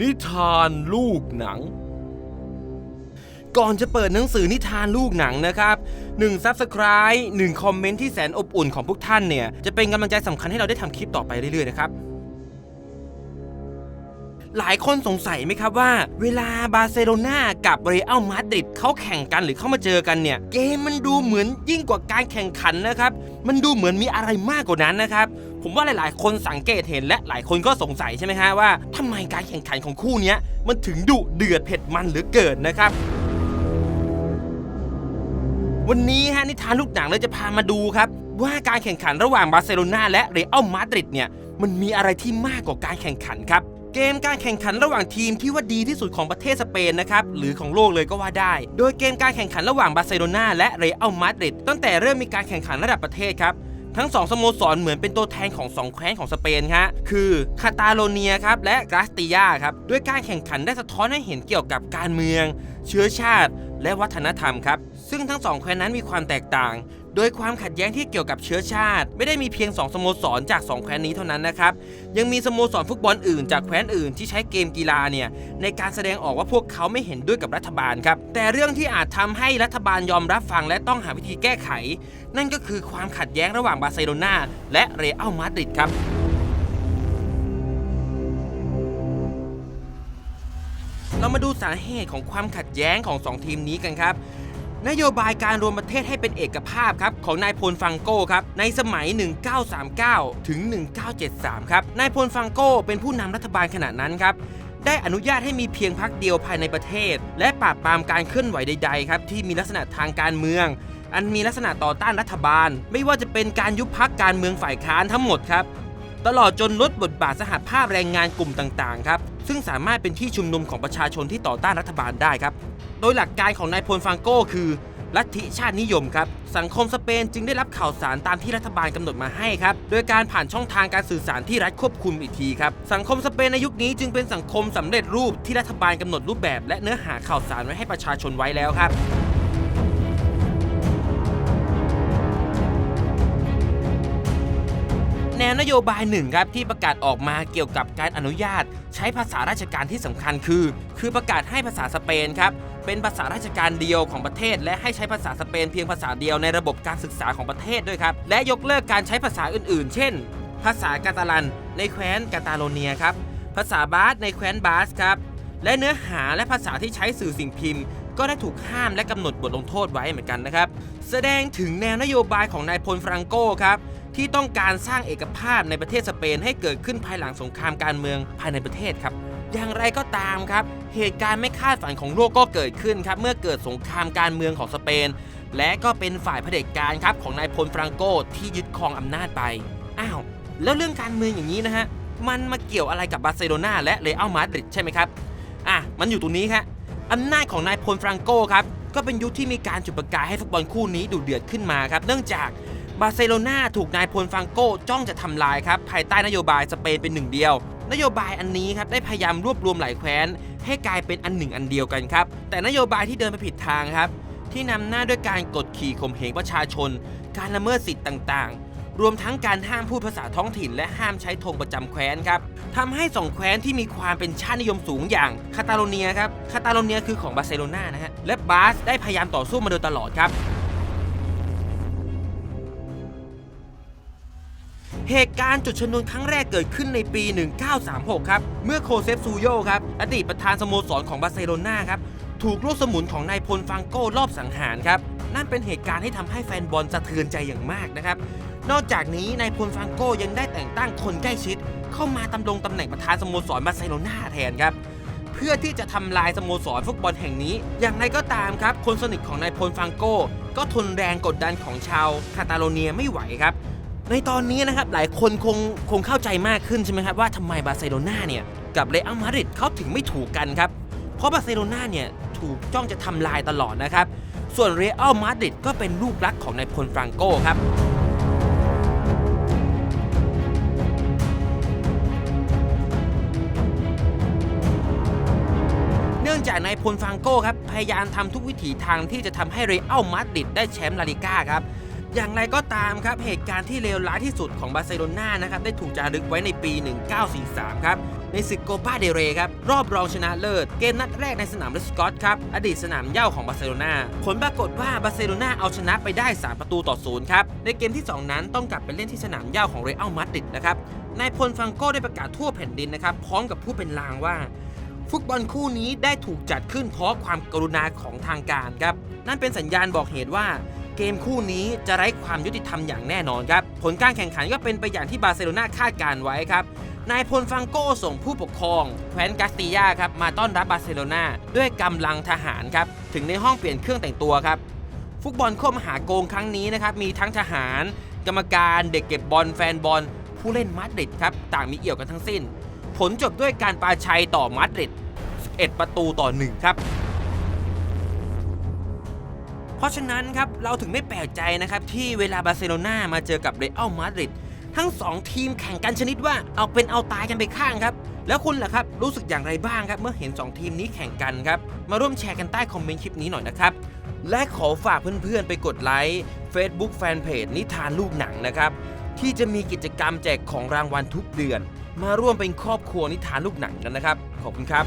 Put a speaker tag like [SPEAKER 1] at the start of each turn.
[SPEAKER 1] นิทานลูกหนัง ก่อนจะเปิดหนังสือนิทานลูกหนังนะครับ1 Subscribe 1คอมเมนต์ที่แสนอบอุ่นของพวกท่านเนี่ย จะเป็นกำลังใจสำคัญให้เราได้ทำคลิปต่อไปเรื่อยๆนะครับ หลายคนสงสัยไหมครับว่า เวลาบาร์เซโลนากับเรอัลมาดริดเขาแข่งกันหรือเข้ามาเจอกันเนี่ย เกมมันดูเหมือนยิ่งกว่าการแข่งขันนะครับ มันดูเหมือนมีอะไรมากกว่านั้นนะครับ ผมว่าหลาย ๆ คนสังเกตเห็นและหลายคนก็สงสัยใช่ไหมฮะว่าทำไมการแข่งขันของคู่เนี้ยมันถึงดุเดือดเผ็ดมันเหลือเกินนะครับวันนี้ฮะนิทานลูกหนังเลยจะพามาดูครับ ว่าการแข่งขันระหว่างบาร์เซโลนาและเรอัลมาดริดเนี่ยมันมีอะไรที่มากกว่าการแข่งขันครับ เกมการแข่งขันระหว่างทีมที่ว่าดีที่สุดของประเทศสเปนนะครับ หรือของโลกเลยก็ว่าได้ โดยเกมการแข่งขันระหว่างบาร์เซโลนาและเรอัลมาดริดตั้งแต่เริ่มมีการแข่งขันระดับประเทศครับ ทั้งสองสโมสรเหมือนเป็นตัวแทนของสองแคว้นของสเปนฮะคือคาตาโลเนียครับและกราสติยาครับด้วยการแข่งขันได้สะท้อนให้เห็นเกี่ยวกับการเมือง เชื้อชาติ และวัฒนธรรมครับซึ่งทั้งสองแคว้นนั้นมีความแตกต่าง โดยความขัดแย้งที่เกี่ยวกับเชื้อชาติ ไม่ได้มีเพียง 2 สโมสรจาก 2 แคว้นนี้เท่านั้นนะครับ ยังมีสโมสรฟุตบอลอื่นจากแคว้นอื่นที่ใช้เกมกีฬาเนี่ยในการแสดงออกว่าพวกเขาไม่เห็นด้วยกับรัฐบาลครับ แต่เรื่องที่อาจทำให้รัฐบาลยอมรับฟังและต้องหาวิธีแก้ไข นั่นก็คือความขัดแย้งระหว่างบาร์เซโลนาและเรอัลมาดริดครับเรามาดูสาเหตุของความขัดแย้งของ 2 ทีมนี้กันครับ นโยบายการรวมประเทศให้เป็นเอกภาพครับของนายพลฟังโก้ครับในสมัย 1939 ถึง 1973 ครับนายพลฟังโก้เป็นผู้นำรัฐบาลขณะนั้นครับได้อนุญาตให้มีเพียงพรรคเดียวภายในประเทศ และปราบปรามการเคลื่อนไหวใดๆครับที่มีลักษณะทางการเมือง อันมีลักษณะต่อต้านรัฐบาล ไม่ว่าจะเป็นการยุบพักการเมืองฝ่ายค้านทั้งหมดครับตลอดจนลดบทบาทสหภาพแรงงานกลุ่มต่างๆครับซึ่งสามารถเป็นที่ชุมนุมของประชาชนที่ต่อต้านรัฐบาลได้ครับ โดยหลักการของนายพลฟังโก้คือ ลัทธิชาตินิยมครับ สังคมสเปนจึงได้รับข่าวสารตามที่รัฐบาลกำหนดมาให้ครับ โดยการผ่านช่องทางการสื่อสารที่รัฐควบคุมอีกทีครับ สังคมสเปนในยุคนี้จึงเป็นสังคมสำเร็จรูปที่รัฐบาลกำหนดรูปแบบ และเนื้อหาข่าวสารไว้ให้ประชาชนไว้แล้วครับ วนโยบายหนึ่งครับที่ประกาศออกมาเกี่ยวกับการอนุญาต ใช้ภาษาราชการที่สำคัญคือ คือประกาศให้ภาษาสเปนครับเป็นภาษาราชการเดียวของประเทศ และให้ใช้ภาษาสเปนเพียงภาษาเดียวในระบบการศึกษาของประเทศด้วยครับและยกเลิกการใช้ภาษาอื่น ๆ เช่น ภาษากาตาลัน ในแคว้นกาตาโลเนียครับภาษาบาสในแคว้นบาสครับและเนื้อหาและภาษาที่ใช้สื่อสิ่งพิมพ์ ก็ได้ถูกห้ามและกำหนดบทลงโทษไว้เหมือนกันนะครับแสดงถึงแนวนโยบายของนายพลฟรังโกครับ ที่ต้องการสร้างเอกภาพในประเทศสเปนให้เกิดขึ้นภายหลังสงครามการเมืองภายในประเทศครับ อย่างไรก็ตามครับ เหตุการณ์ไม่คาดฝันของโลกก็เกิดขึ้นครับเมื่อเกิดสงครามการเมืองของสเปน และก็เป็นฝ่ายเผด็จการครับของนายพลฟรังโกที่ยึดครองอำนาจไปอ้าวแล้วเรื่องการเมืองอย่างนี้นะฮะมันมาเกี่ยวอะไรกับบาร์เซโลนาและเรอัลมาดริดใช่ไหมครับอะมันอยู่ตรงนี้ครับอำนาจของนายพลฟรังโกครับก็เป็นยุคที่มีการจุดประกายให้ฟุตบอลคู่นี้ดุเดือดขึ้นมาครับ เนื่องจาก บาร์เซโลนาถูกนายพลฟังโกจ้องจะทำลายครับ ภายใต้นโยบายสเปนเป็นหนึ่งเดียว นโยบายอันนี้ครับได้พยายามรวบรวมหลายแคว้น ให้กลายเป็นอันหนึ่งอันเดียวกันครับ แต่นโยบายที่เดินไปผิดทางครับ ที่นำหน้าด้วยการกดขี่ข่มเหงประชาชน การละเมิดสิทธิ์ต่างๆ รวมทั้งการห้ามพูดภาษาท้องถิ่น และห้ามใช้ธงประจำแคว้นครับทำให้สองแคว้นที่มีความเป็นชาตินิยมสูงอย่างคาตาโลเนียครับคาตาโลเนียคือของบาร์เซโลนานะฮะและบาสได้พยายามต่อสู้มาโดยตลอดครับ เหตุการณ์จุดชนวนครั้งแรกเกิดขึ้นในปี 1936 ครับ เมื่อโคเซฟซูโยครับ อดีตประธานสโมสรของบาร์เซโลนาครับ ถูกลูกสมุนของนายพลฟังโก้รอบสังหารครับ นั่นเป็นเหตุการณ์ที่ทำให้แฟนบอลสะเทือนใจอย่างมากนะครับ นอกจากนี้นายพลฟังโก้ยังได้แต่งตั้งคนใกล้ชิด เข้ามาตำรงตำแหน่งประธานสโมสรบาร์เซโลนาแทนครับเพื่อที่จะทำลายสโมสรฟุตบอลแห่งนี้ อย่างไรก็ตามครับ คนสนิทของนายพลฟังโก้ ก็ทนแรงกดดันของชาวคาตาโลเนียไม่ไหวครับ ในตอนนี้นะครับหลายคนคงคงเข้าใจมากขึ้นใช่ไหมครับว่าทำไมบาร์เซโลนาเนี่ยกับเรอัลมาดริดเขาถึงไม่ถูกกันครับ เพราะบาร์เซโลนาเนี่ยถูกจ้องจะทำลายตลอดนะครับ ส่วนเรอัลมาดริดก็เป็นลูกรักของนายพลฟรังโก้ครับเนื่องจากนายพลฟรังโก้ครับ พยายามทำทุกวิถีทางที่จะทำให้เรอัลมาดริดได้แชมป์ลาลิก้าครับ อย่างไรก็ตามครับเหตุการณ์ที่เลวร้ายที่สุดของบาร์เซโลนานะครับได้ถูกจารึกไว้ในปี 1943 ครับในศึกโกปาเดเรครับรอบรองชนะเลิศเกมนัดแรกในสนามเลสกอตครับอดีตสนามเย้าของบาร์เซโลนาผลปรากฏว่าบาร์เซโลนาเอาชนะไปได้ 3 ประตูต่อศูนย์ครับในเกมที่ 2 นั้นต้องกลับไปเล่นที่สนามเย้าของเรอัลมาดริดนะครับนายพลฟังโก้ได้ประกาศทั่วแผ่นดินนะครับพร้อมกับผู้เป็นลางว่า ฟุตบอลคู่นี้ได้ถูกจัดขึ้นเพราะความกรุณาของทางการครับนั่นเป็นสัญญาณบอกเหตุว่า เกมคู่นี้จะไร้ความยุติธรรมอย่างแน่นอนครับ ผลการแข่งขันก็เป็นไปอย่างที่บาร์เซโลนาคาดการไว้ครับนายพลฟังโก้ส่งผู้ปกครองแคว้นกาสติยาครับมาต้อนรับบาร์เซโลนาด้วยกำลังทหารครับถึงในห้องเปลี่ยนเครื่องแต่งตัวครับฟุตบอลโคมหาโกงครั้งนี้นะครับมีทั้งทหาร กรรมการเด็กเก็บบอลแฟนบอล ผู้เล่นมาดริดครับต่างมีเอี่ยวกันทั้งสิ้น ผลจบด้วยการปาชัยต่อมาดริด11 ประตูต่อ1ครับ ราะฉะนั้นครับเราถึงไม่แปลกใจนะครับที่เวลาบาร์เซโลนามาเจอกับเรอัลมาดริดทั้ง 2 ทีมแข่งกันชนิดว่าเอาเป็นเอาตายกันไปข้างครับ แล้วคุณล่ะครับรู้สึกอย่างไรบ้างครับ เมื่อเห็น 2 ทีมนี้แข่งกันครับ มาร่วมแชร์กันใต้คอมเมนต์คลิปนี้หน่อยนะครับ และขอฝากเพื่อนๆ ไปกดไลค์ Facebook Fanpage นิทานลูกหนังนะครับ ที่จะมีกิจกรรมแจกของรางวัลทุกเดือน มาร่วมเป็นครอบครัวนิทานลูกหนังกันนะครับ ขอบคุณครับ